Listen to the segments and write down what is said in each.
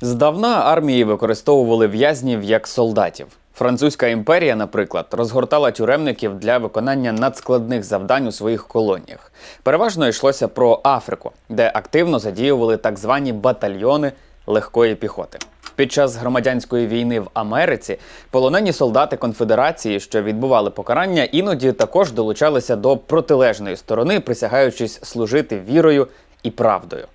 Здавна армії використовували в'язнів як солдатів. Французька імперія, наприклад, розгортала тюремників для виконання надскладних завдань у своїх колоніях. Переважно йшлося про Африку, де активно задіювали так звані батальйони легкої піхоти. Під час громадянської війни в Америці полонені солдати конфедерації, що відбували покарання, іноді також долучалися до протилежної сторони, присягаючись служити вірою і правдою.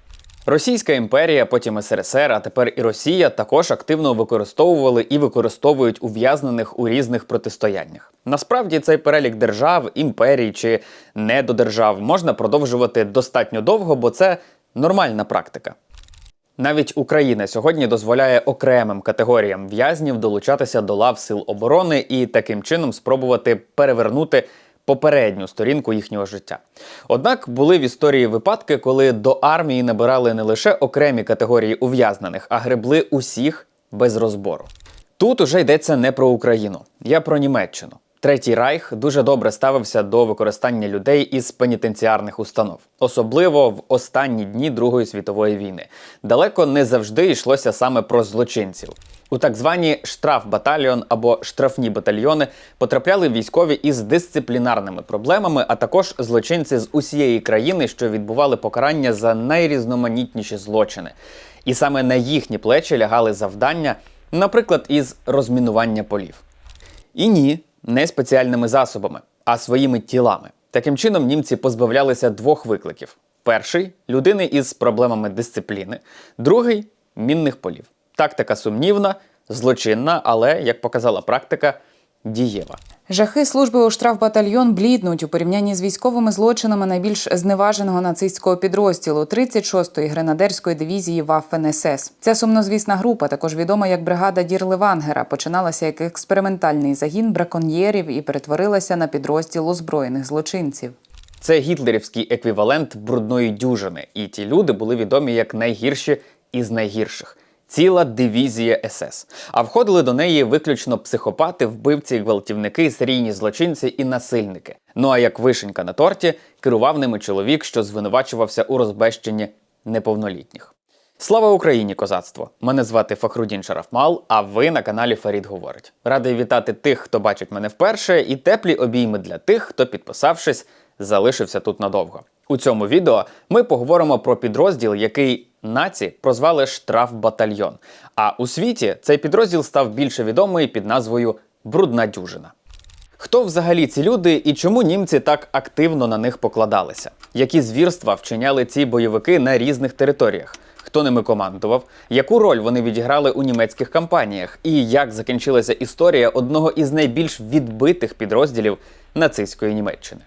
Російська імперія, потім СРСР, а тепер і Росія також активно використовували і використовують ув'язнених у різних протистояннях. Насправді цей перелік держав, імперій чи недодержав можна продовжувати достатньо довго, бо це нормальна практика. Навіть Україна сьогодні дозволяє окремим категоріям в'язнів долучатися до лав сил оборони і таким чином спробувати перевернути попередню сторінку їхнього життя. Однак були в історії випадки, коли до армії набирали не лише окремі категорії ув'язнених, а гребли усіх без розбору. Тут уже йдеться не про Україну, я про Німеччину. Третій Райх дуже добре ставився до використання людей із пенітенціарних установ, особливо в останні дні Другої світової війни. Далеко не завжди йшлося саме про злочинців. У так звані штрафбатальйон або штрафні батальйони потрапляли військові із дисциплінарними проблемами, а також злочинці з усієї країни, що відбували покарання за найрізноманітніші злочини. І саме на їхні плечі лягали завдання, наприклад, із розмінування полів. І ні, не спеціальними засобами, а своїми тілами. Таким чином, німці позбавлялися двох викликів: перший людини із проблемами дисципліни, другий мінних полів. Тактика сумнівна, злочинна, але, як показала практика, дієва. Жахи служби у штрафбатальйон бліднуть у порівнянні з військовими злочинами найбільш зневаженого нацистського підрозділу 36-ї гренадерської дивізії Waffen-СС. Ця сумнозвісна група, також відома як бригада Дірлевангера, починалася як експериментальний загін браконьєрів і перетворилася на підрозділ озброєних злочинців. Це гітлерівський еквівалент брудної дюжини, і ті люди були відомі як найгірші із найгірших. Ціла дивізія СС. А входили до неї виключно психопати, вбивці, гвалтівники, серійні злочинці і насильники. Ну а як вишенька на торті, керував ними чоловік, що звинувачувався у розбещенні неповнолітніх. Слава Україні, козацтво! Мене звати Фахрудін Шарафмал, а ви на каналі Фарід Говорить. Радий вітати тих, хто бачить мене вперше, і теплі обійми для тих, хто, підписавшись, залишився тут надовго. У цьому відео ми поговоримо про підрозділ, який наці прозвали штрафбатальйон. А у світі цей підрозділ став більше відомий під назвою Брудна дюжина. Хто взагалі ці люди і чому німці так активно на них покладалися? Які звірства вчиняли ці бойовики на різних територіях? Хто ними командував? Яку роль вони відіграли у німецьких кампаніях? І як закінчилася історія одного із найбільш відбитих підрозділів нацистської Німеччини?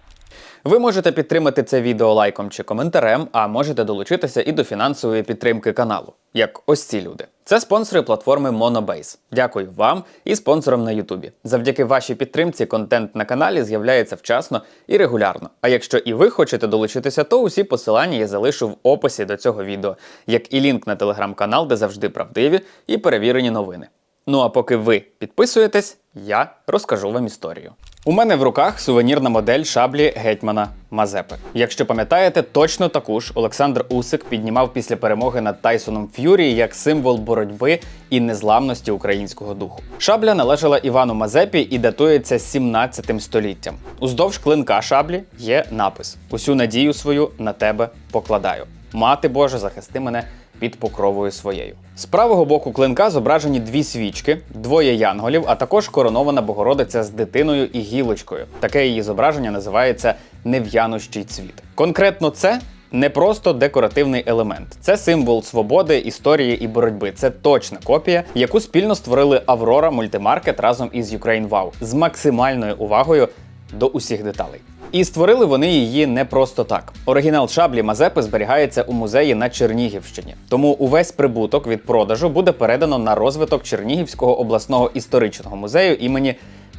Ви можете підтримати це відео лайком чи коментарем, а можете долучитися і до фінансової підтримки каналу, як ось ці люди. Це спонсори платформи Monobase. Дякую вам і спонсорам на Ютубі. Завдяки вашій підтримці контент на каналі з'являється вчасно і регулярно. А якщо і ви хочете долучитися, то усі посилання я залишу в описі до цього відео, як і лінк на телеграм-канал, де завжди правдиві і перевірені новини. Ну а поки ви підписуєтесь, я розкажу вам історію. У мене в руках сувенірна модель шаблі гетьмана Мазепи. Якщо пам'ятаєте, точно таку ж Олександр Усик піднімав після перемоги над Тайсоном Ф'юрі як символ боротьби і незламності українського духу. Шабля належала Івану Мазепі і датується 17 століттям. Уздовж клинка шаблі є напис: Усю надію свою на тебе покладаю. Мати Божа, захисти мене під покровою своєю. З правого боку клинка зображені дві свічки, двоє янголів, а також коронована Богородиця з дитиною і гілочкою. Таке її зображення називається нев'янущий цвіт. Конкретно це. Не просто декоративний елемент, це символ свободи, історії і боротьби. Це точна копія, яку спільно створили Аврора Мультимаркет разом із Ukraine Wow з максимальною увагою до усіх деталей. І створили вони її не просто так. Оригінал шаблі Мазепи зберігається у музеї на Чернігівщині. Тому увесь прибуток від продажу буде передано на розвиток Чернігівського обласного історичного музею імені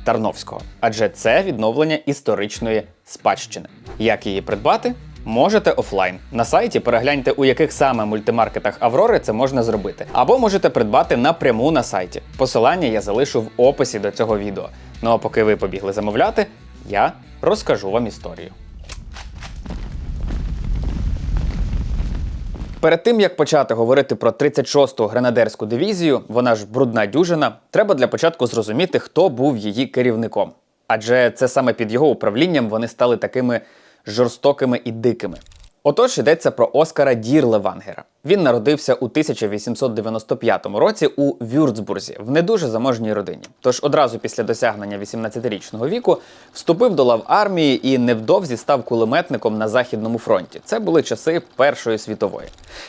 Тарновського, адже це відновлення історичної спадщини. Як її придбати? Можете офлайн. На сайті перегляньте, у яких саме мультимаркетах Аврори це можна зробити. Або можете придбати напряму на сайті. Посилання я залишу в описі до цього відео. Ну а поки ви побігли замовляти, я розкажу вам історію. Перед тим як почати говорити про 36-ту гренадерську дивізію, вона ж брудна дюжина, треба для початку зрозуміти, хто був її керівником. Адже це саме під його управлінням вони стали такими жорстокими і дикими. Отож йдеться про Оскара Дірлевангера. Він народився у 1895 році у Вюрцбурзі в не дуже заможній родині. Тож одразу після досягнення 18-річного віку вступив до лав армії і невдовзі став кулеметником на західному фронті. Це були часи Першої світової.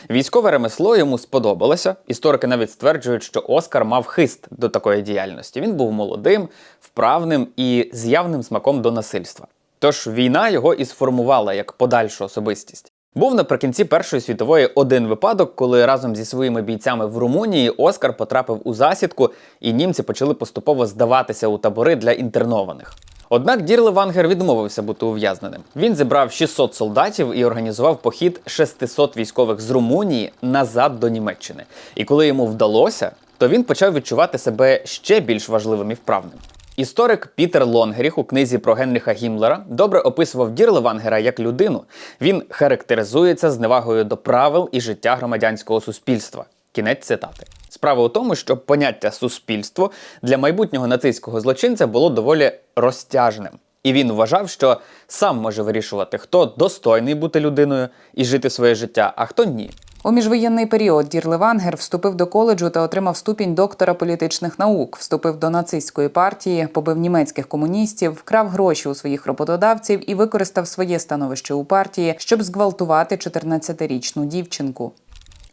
Військове ремесло йому сподобалося. Історики навіть стверджують, що Оскар мав хист до такої діяльності. Він був молодим, вправним і з явним смаком до насильства. Тож війна його і сформувала як подальшу особистість. Був наприкінці Першої світової один випадок, коли разом зі своїми бійцями в Румунії Оскар потрапив у засідку, і німці почали поступово здаватися у табори для інтернованих. Однак Дірле Вангер відмовився бути ув'язненим. Він зібрав 600 солдатів і організував похід 600 військових з Румунії назад до Німеччини. І коли йому вдалося, то він почав відчувати себе ще більш важливим і вправним. Історик Пітер Лонгеріх у книзі про Генріха Гімлера добре описував Дірлевангера як людину. Він характеризується зневагою до правил і життя громадянського суспільства. Кінець цитати. Справа у тому, що поняття суспільство для майбутнього нацистського злочинця було доволі розтяжним. І він вважав, що сам може вирішувати, хто достойний бути людиною і жити своє життя, а хто ні. У міжвоєнний період Дірле Вангер вступив до коледжу та отримав ступінь доктора політичних наук, вступив до нацистської партії, побив німецьких комуністів, вкрав гроші у своїх роботодавців і використав своє становище у партії, щоб зґвалтувати 14-річну дівчинку.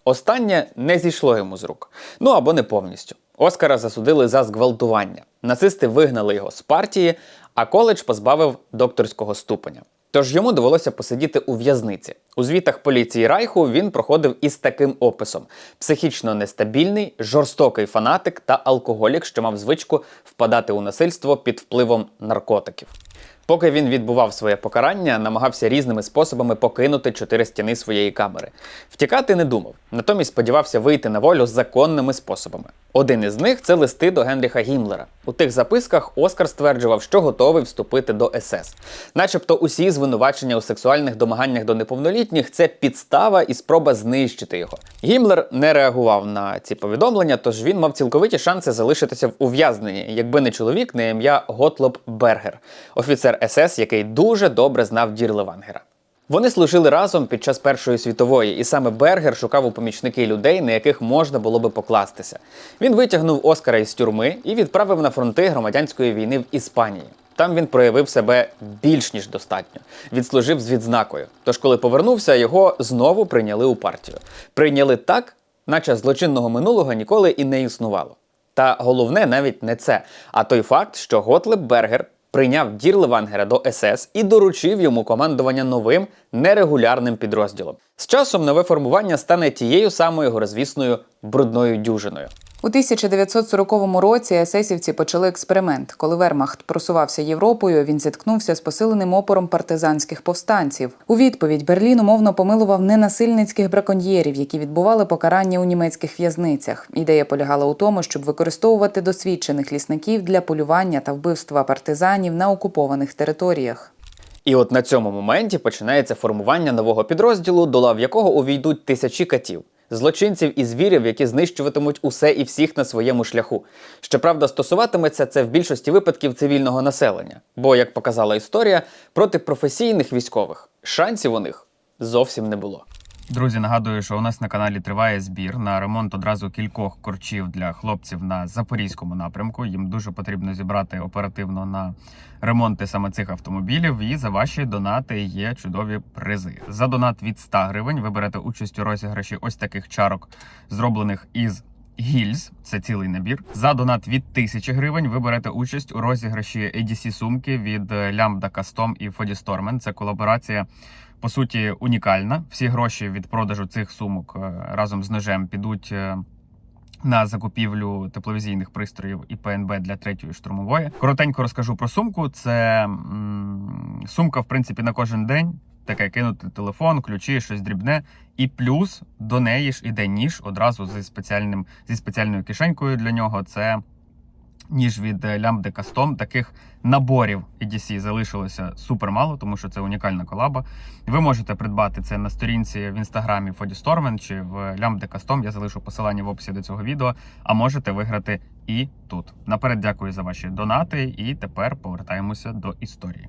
Останнє не зійшло йому з рук. Ну або не повністю. Оскара засудили за зґвалтування. Нацисти вигнали його з партії, а коледж позбавив докторського ступеня. Тож йому довелося посидіти у в'язниці. У звітах поліції Райху він проходив із таким описом: психічно нестабільний, жорстокий фанатик та алкоголік, що мав звичку впадати у насильство під впливом наркотиків. Поки він відбував своє покарання, намагався різними способами покинути чотири стіни своєї камери. Втікати не думав, натомість сподівався вийти на волю законними способами. Один із них це листи до Генріха Гіммлера. У тих записках Оскар стверджував, що готовий вступити до СС. Начебто усі звинувачення у сексуальних домаганнях до неповнолітніх це підстава і спроба знищити його. Гіммлер не реагував на ці повідомлення, тож він мав цілковиті шанси залишитися в ув'язненні, якби не чоловік на ім'я Готлоб Бергер, офіцер СС, який дуже добре знав Дірле Вангера. Вони служили разом під час Першої світової, і саме Бергер шукав у помічники людей, на яких можна було би покластися. Він витягнув Оскара із тюрми і відправив на фронти громадянської війни в Іспанії. Там він проявив себе більш ніж достатньо, відслужив з відзнакою. Тож, коли повернувся, його знову прийняли у партію. Прийняли так, наче злочинного минулого ніколи і не існувало. Та головне навіть не це, а той факт, що Готлеб Бергер прийняв Дір Левангера до СС і доручив йому командування новим нерегулярним підрозділом. З часом нове формування стане тією самою горозвісною брудною дюжиною. У 1940 році есесівці почали експеримент. Коли Вермахт просувався Європою, він зіткнувся з посиленим опором партизанських повстанців. У відповідь Берлін умовно помилував ненасильницьких браконьєрів, які відбували покарання у німецьких в'язницях. Ідея полягала у тому, щоб використовувати досвідчених лісників для полювання та вбивства партизанів на окупованих територіях. І от на цьому моменті починається формування нового підрозділу, до лав якого увійдуть тисячі катів. Злочинців і звірів, які знищуватимуть усе і всіх на своєму шляху. Щоправда, стосуватиметься це в більшості випадків цивільного населення, бо, як показала історія, проти професійних військових шансів у них зовсім не було. Друзі, нагадую, що у нас на каналі триває збір на ремонт одразу кількох корчів для хлопців на запорізькому напрямку. Їм дуже потрібно зібрати оперативно на ремонти саме цих автомобілів. І за ваші донати є чудові призи. За донат від 100 гривень ви берете участь у розіграші ось таких чарок, зроблених із. Гільз це цілий набір. За донат від 1000 гривень ви берете участь у розіграші ADC сумки від Lambda Custom і Fody Stormen. Це колаборація по суті унікальна. Всі гроші від продажу цих сумок е, разом з ножем підуть. е, На закупівлю тепловізійних пристроїв і ПНБ для третьої штурмової. Коротенько розкажу про сумку. Це м, сумка, в принципі, на кожен день. Таке кинути телефон, ключі, щось дрібне. І плюс до неї ж іде ніж одразу зі спеціальним зі спеціальною кишенькою для нього. Це ніж від е, Lambda Custom. Таких наборів EDC залишилося супер мало, тому що це унікальна колаба. Ви можете придбати це на сторінці в інстаграмі Фодістормен чи в Lambda Custom. Я залишу посилання в описі до цього відео. А можете виграти і тут. Наперед дякую за ваші донати. І тепер повертаємося до історії.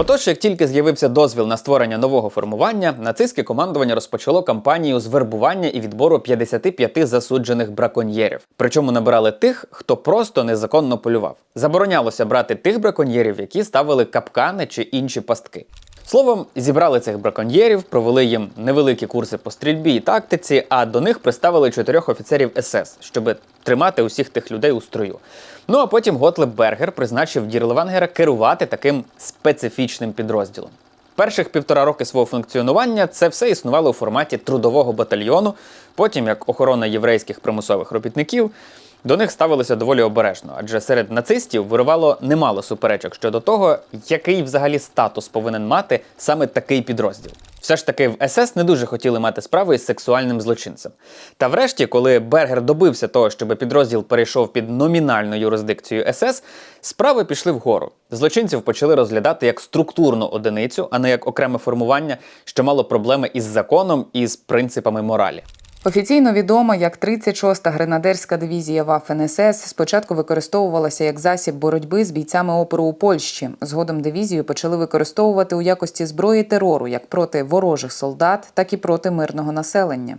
Отож, як тільки з'явився дозвіл на створення нового формування, нацистське командування розпочало кампанію з вербування і відбору 55 засуджених браконьєрів. Причому набирали тих, хто просто незаконно полював. Заборонялося брати тих браконьєрів, які ставили капкани чи інші пастки. Словом, зібрали цих браконьєрів, провели їм невеликі курси по стрільбі і тактиці, а до них приставили чотирьох офіцерів СС, щоб тримати усіх тих людей у строю. Ну а потім Готлеб Бергер призначив Дірлевангера керувати таким специфічним підрозділом. Перших півтора роки свого функціонування це все існувало у форматі трудового батальйону. Потім, як охорона єврейських примусових робітників, до них ставилися доволі обережно, адже серед нацистів вирувало немало суперечок щодо того, який взагалі статус повинен мати саме такий підрозділ. Все ж таки в СС не дуже хотіли мати справу із сексуальним злочинцем. Та врешті, коли Бергер добився того, щоб підрозділ перейшов під номінальну юрисдикцію СС, справи пішли вгору. Злочинців почали розглядати як структурну одиницю, а не як окреме формування, що мало проблеми із законом і з принципами моралі. Офіційно відомо, як 36-та гренадерська дивізія Waffen-СС спочатку використовувалася як засіб боротьби з бійцями опору у Польщі. Згодом дивізію почали використовувати у якості зброї терору як проти ворожих солдат, так і проти мирного населення.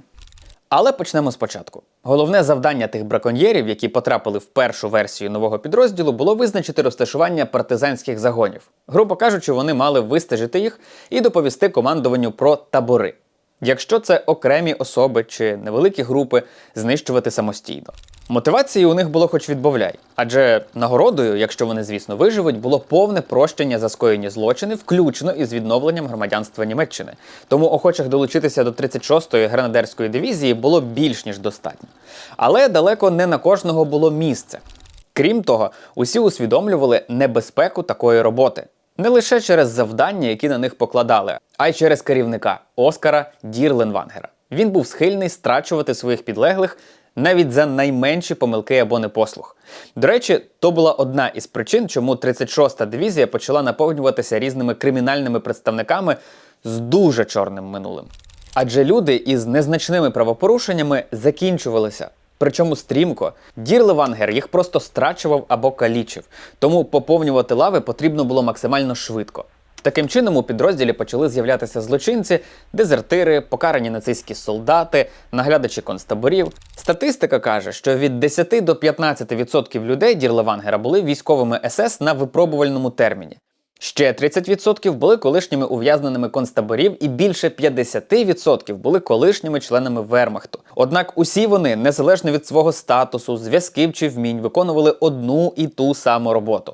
Але почнемо спочатку. Головне завдання тих браконьєрів, які потрапили в першу версію нового підрозділу, було визначити розташування партизанських загонів. Грубо кажучи, вони мали вистежити їх і доповісти командуванню про табори. Якщо це окремі особи чи невеликі групи, знищувати самостійно. Мотивації у них було хоч відбавляй, адже нагородою, якщо вони, звісно, виживуть, було повне прощення за скоєні злочини, включно із відновленням громадянства Німеччини. Тому охочих долучитися до 36-ї гренадерської дивізії було більш ніж достатньо. Але далеко не на кожного було місце. Крім того, усі усвідомлювали небезпеку такої роботи. Не лише через завдання, які на них покладали, а й через керівника Оскара Дірленвангера. Він був схильний страчувати своїх підлеглих навіть за найменші помилки або непослух. До речі, то була одна із причин, чому 36-та дивізія почала наповнюватися різними кримінальними представниками з дуже чорним минулим. Адже люди із незначними правопорушеннями закінчувалися. Причому стрімко. Дір Левангер їх просто страчував або калічив, тому поповнювати лави потрібно було максимально швидко. Таким чином у підрозділі почали з'являтися злочинці, дезертири, покарані нацистські солдати, наглядачі концтаборів. Статистика каже, що від 10 до 15% людей Дірлевангера були військовими СС на випробувальному терміні. Ще 30% були колишніми ув'язненими концтаборів, і більше 50% були колишніми членами Вермахту. Однак усі вони, незалежно від свого статусу, зв'язків чи вмінь, виконували одну і ту саму роботу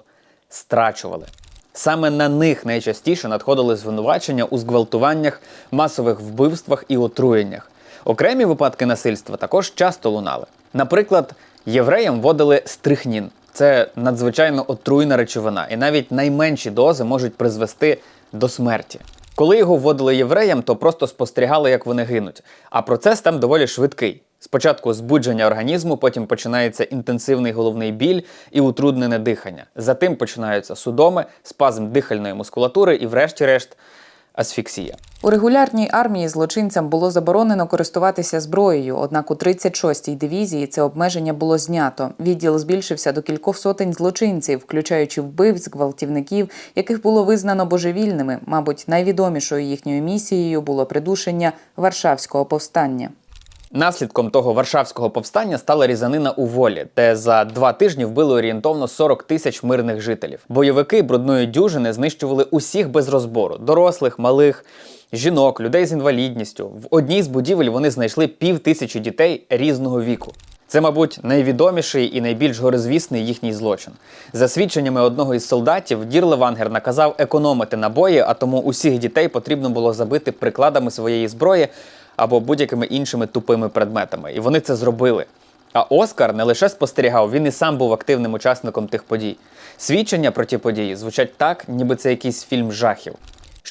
страчували. Саме на них найчастіше надходили звинувачення у зґвалтуваннях, масових вбивствах і отруєннях. Окремі випадки насильства також часто лунали. Наприклад, євреям вводили стрихнін. Це надзвичайно отруйна речовина, і навіть найменші дози можуть призвести до смерті. Коли його вводили євреям, то просто спостерігали, як вони гинуть. А процес там доволі швидкий. Спочатку збудження організму, потім починається інтенсивний головний біль і утруднене дихання. Затим починаються судоми, спазм дихальної мускулатури і, врешті-решт, асфіксія. У регулярній армії злочинцям було заборонено користуватися зброєю, однак у 36-й дивізії це обмеження було знято. Відділ збільшився до кількох сотень злочинців, включаючи вбивць, гвалтівників, яких було визнано божевільними. Мабуть, найвідомішою їхньою місією було придушення Варшавського повстання. Наслідком того варшавського повстання стала різанина у волі, де за два тижні вбили орієнтовно 40 тисяч мирних жителів. Бойовики брудної дюжини знищували усіх без розбору: дорослих, малих, жінок, людей з інвалідністю. В одній з будівель вони знайшли пів тисячі дітей різного віку. Це, мабуть, найвідоміший і найбільш горизвісний їхній злочин. За свідченнями одного із солдатів, Дір Левангер наказав економити набої, а тому усіх дітей потрібно було забити прикладами своєї зброї або будь-якими іншими тупими предметами. І вони це зробили. А Оскар не лише спостерігав, він і сам був активним учасником тих подій. Свідчення про ті події звучать так, ніби це якийсь фільм жахів.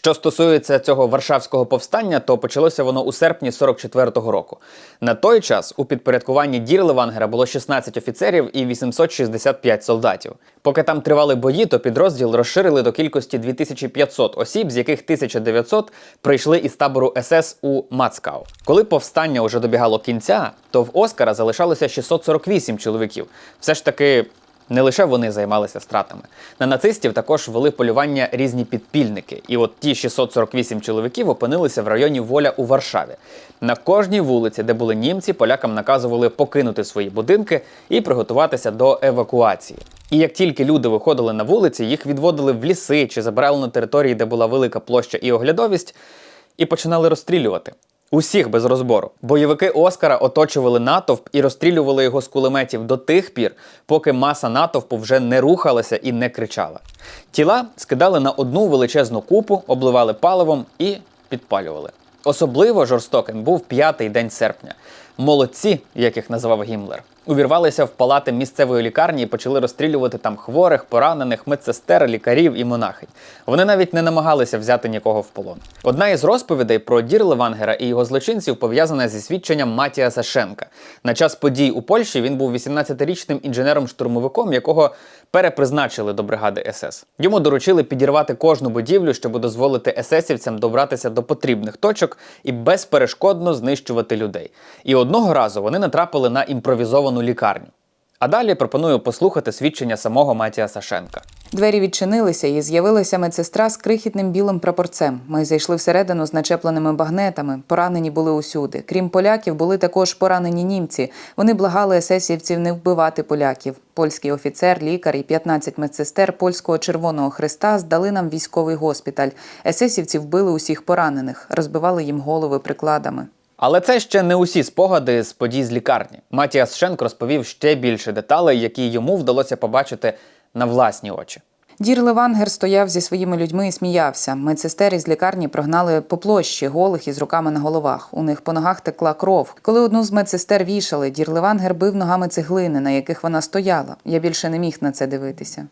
Що стосується цього варшавського повстання, то почалося воно у серпні 44-го року. На той час у підпорядкуванні Дірлевангера було 16 офіцерів і 865 солдатів. Поки там тривали бої, то підрозділ розширили до кількості 2500 осіб, з яких 1900 прийшли із табору СС у Мацкау. Коли повстання уже добігало кінця, то в Оскара залишалося 648 чоловіків. Все ж таки. Не лише вони займалися стратами. На нацистів також вели полювання різні підпільники. І от ті 648 чоловіків опинилися в районі Воля у Варшаві. На кожній вулиці, де були німці, полякам наказували покинути свої будинки і приготуватися до евакуації. І як тільки люди виходили на вулиці, їх відводили в ліси чи забирали на території, де була велика площа і оглядовість, і починали розстрілювати. Усіх без розбору. Бойовики Оскара оточували натовп і розстрілювали його з кулеметів до тих пір, поки маса натовпу вже не рухалася і не кричала. Тіла скидали на одну величезну купу, обливали паливом і підпалювали. Особливо жорстоким був п'ятий день серпня. Молодці, як їх називав Гімлер, увірвалися в палати місцевої лікарні і почали розстрілювати там хворих, поранених, медсестер, лікарів і монахинь. Вони навіть не намагалися взяти нікого в полон. Одна із розповідей про Дірлевангера і його злочинців пов'язана зі свідченням Матіаса Шенка. На час подій у Польщі він був 18-річним інженером-штурмовиком, якого перепризначили до бригади СС. Йому доручили підірвати кожну будівлю, щоб дозволити есесівцям добратися до потрібних точок і безперешкодно знищувати людей. І одного разу вони натрапили на імпровізовану лікарню. А далі пропоную послухати свідчення самого Матія Сашенка. Двері відчинилися і з'явилася медсестра з крихітним білим прапорцем. Ми зайшли всередину з начепленими багнетами. Поранені були усюди. Крім поляків, були також поранені німці. Вони благали есесівців не вбивати поляків. Польський офіцер, лікар і 15 медсестер польського Червоного Христа здали нам військовий госпіталь. Есесівці вбили усіх поранених, розбивали їм голови прикладами. Але це ще не усі спогади з подій з лікарні. Матіас Шенк розповів ще більше деталей, які йому вдалося побачити на власні очі. Дір Левангер стояв зі своїми людьми і сміявся. Медсестер із лікарні прогнали по площі, голих із руками на головах. У них по ногах текла кров. Коли одну з медсестер вішали, Дір Левангер бив ногами цеглини, на яких вона стояла. Я більше не міг на це дивитися.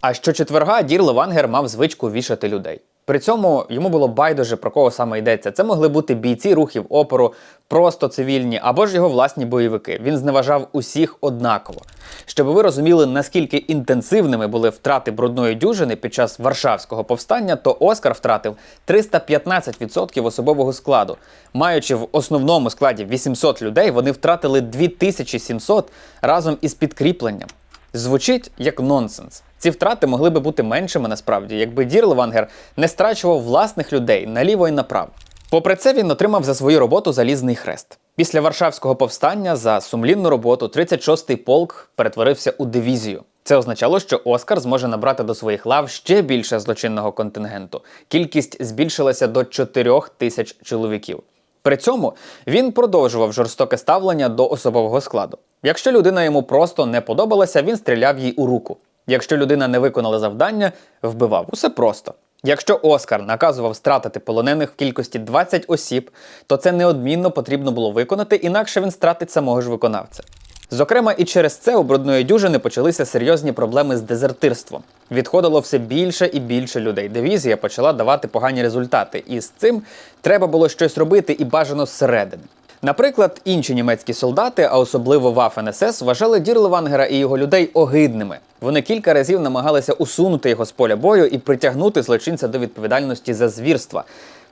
А щочетверга Дір Левангер мав звичку вішати людей. При цьому йому було байдуже про кого саме йдеться. Це могли бути бійці рухів опору, просто цивільні або ж його власні бойовики. Він зневажав усіх однаково. Щоб ви розуміли, наскільки інтенсивними були втрати брудної дюжини під час Варшавського повстання, то Оскар втратив 315% особового складу. Маючи в основному складі 800 людей, вони втратили 2700 разом із підкріпленням. Звучить як нонсенс. Ці втрати могли би бути меншими насправді, якби Дірлевангер не страчував власних людей наліво і направо. Попри це, він отримав за свою роботу залізний хрест. Після Варшавського повстання за сумлінну роботу 36-й полк перетворився у дивізію. Це означало, що Оскар зможе набрати до своїх лав ще більше злочинного контингенту. Кількість збільшилася до 4 тисяч чоловіків. При цьому він продовжував жорстоке ставлення до особового складу. Якщо людина йому просто не подобалася, він стріляв їй у руку. Якщо людина не виконала завдання, вбивав. Усе просто. Якщо Оскар наказував стратити полонених в кількості 20 осіб, то це неодмінно потрібно було виконати, інакше він стратить самого ж виконавця. Зокрема, і через це у брудної дюжини почалися серйозні проблеми з дезертирством. Відходило все більше і більше людей. Дивізія почала давати погані результати, і з цим треба було щось робити і бажано зсередини. Наприклад, інші німецькі солдати, а особливо Waffen СС, вважали Дірлевангера і його людей огидними. Вони кілька разів намагалися усунути його з поля бою і притягнути злочинця до відповідальності за звірства.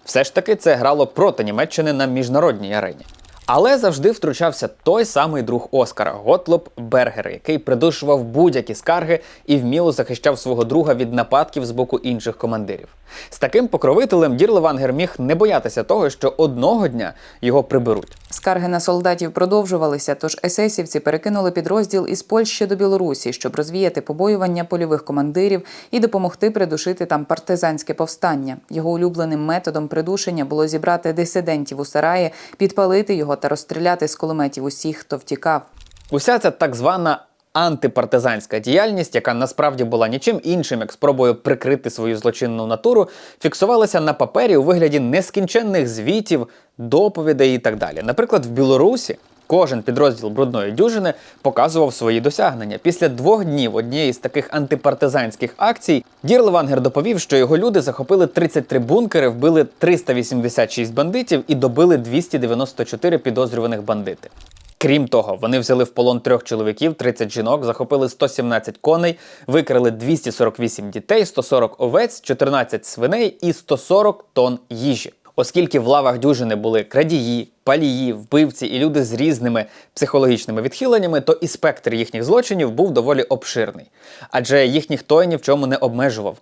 Все ж таки це грало проти Німеччини на міжнародній арені. Але завжди втручався той самий друг Оскара Готлоб Бергер, який придушував будь-які скарги і вміло захищав свого друга від нападків з боку інших командирів. З таким покровителем Дірлевангер міг не боятися того, що одного дня його приберуть. Скарги на солдатів продовжувалися, тож есесівці перекинули підрозділ із Польщі до Білорусі, щоб розвіяти побоювання польових командирів і допомогти придушити там партизанське повстання. Його улюбленим методом придушення було зібрати дисидентів у сараї, підпалити його та розстріляти з кулеметів усіх, хто втікав. Уся ця так звана антипартизанська діяльність, яка насправді була нічим іншим, як спробою прикрити свою злочинну натуру, фіксувалася на папері у вигляді нескінченних звітів, доповідей і так далі. Наприклад, в Білорусі Кожен підрозділ брудної дюжини показував свої досягнення. Після двох днів однієї з таких антипартизанських акцій Дір Левангер доповів, що його люди захопили 33 бункери, вбили 386 бандитів і добили 294 підозрюваних бандити. Крім того, вони взяли в полон трьох чоловіків, 30 жінок, захопили 117 коней, викрали 248 дітей, 140 овець, 14 свиней і 140 тонн їжі. Оскільки в лавах дюжини були крадії, палії, вбивці і люди з різними психологічними відхиленнями, то і спектр їхніх злочинів був доволі обширний. Адже їх ніхто ні в чому не обмежував.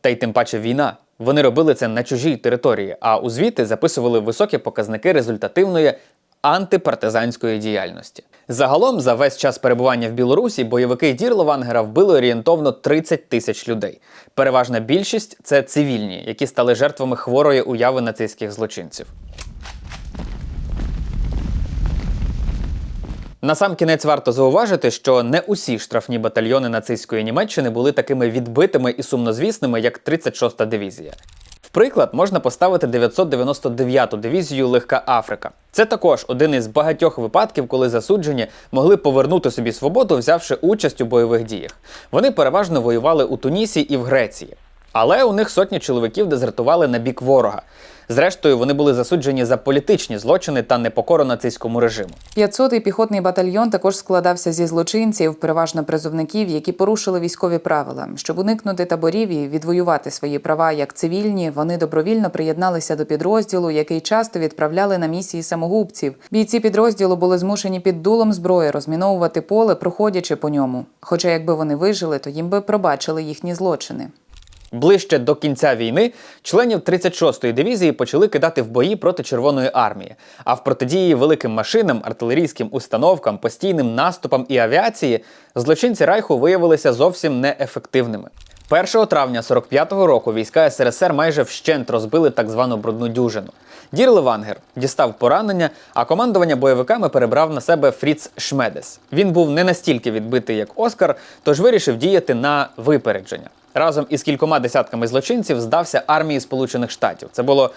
Та й тим паче війна. Вони робили це на чужій території, а у звіти записували високі показники результативної антипартизанської діяльності. Загалом, за весь час перебування в Білорусі, бойовики Дірловангера вбили орієнтовно 30 тисяч людей. Переважна більшість це цивільні, які стали жертвами хворої уяви нацистських злочинців. Насамкінець варто зауважити, що не усі штрафні батальйони нацистської Німеччини були такими відбитими і сумнозвісними, як 36-та дивізія. Приклад можна поставити 999-ту дивізію Легка Африка. Це також один із багатьох випадків, коли засуджені могли повернути собі свободу, взявши участь у бойових діях. Вони переважно воювали у Тунісі і в Греції. Але у них сотні чоловіків дезертували на бік ворога. Зрештою, вони були засуджені за політичні злочини та непокору нацистському режиму. 500-й піхотний батальйон також складався зі злочинців, переважно призовників, які порушили військові правила. Щоб уникнути таборів і відвоювати свої права як цивільні, вони добровільно приєдналися до підрозділу, який часто відправляли на місії самогубців. Бійці підрозділу були змушені під дулом зброї розміновувати поле, проходячи по ньому. Хоча, якби вони вижили, то їм би пробачили їхні злочини. Ближче до кінця війни членів 36-ї дивізії почали кидати в бої проти Червоної армії. А в протидії великим машинам, артилерійським установкам, постійним наступам і авіації злочинці Райху виявилися зовсім неефективними. 1 травня 45-го року війська СРСР майже вщент розбили так звану брудну дюжину. Дір Левангер дістав поранення, а командування бойовиками перебрав на себе Фріц Шмедес. Він був не настільки відбитий, як Оскар, тож вирішив діяти на випередження. Разом із кількома десятками злочинців здався армії Сполучених Штатів. Це було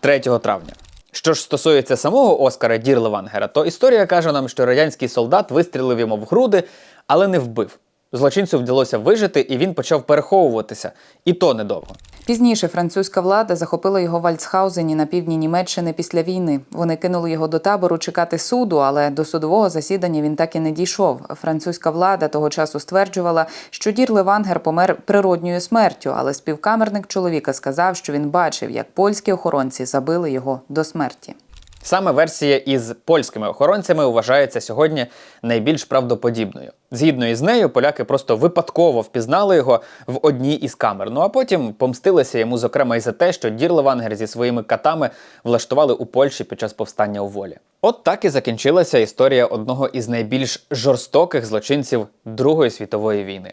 3 травня. Що ж стосується самого Оскара Дірлевангера, то історія каже нам, що радянський солдат вистрілив йому в груди, але не вбив. Злочинцю вдалося вижити, і він почав переховуватися, і то недовго. Пізніше французька влада захопила його в Альцхаузені на півдні Німеччини після війни. Вони кинули його до табору чекати суду, але до судового засідання він так і не дійшов. Французька влада того часу стверджувала, що Дір Левангер помер природньою смертю, але співкамерник чоловіка сказав, що він бачив, як польські охоронці забили його до смерті. Саме версія із польськими охоронцями вважається сьогодні найбільш правдоподібною. Згідно із нею, поляки просто випадково впізнали його в одній із камер. Ну а потім помстилися йому, зокрема, і за те, що Дір Левангер зі своїми катами влаштували у Польщі під час повстання у волі. От так і закінчилася історія одного із найбільш жорстоких злочинців Другої світової війни.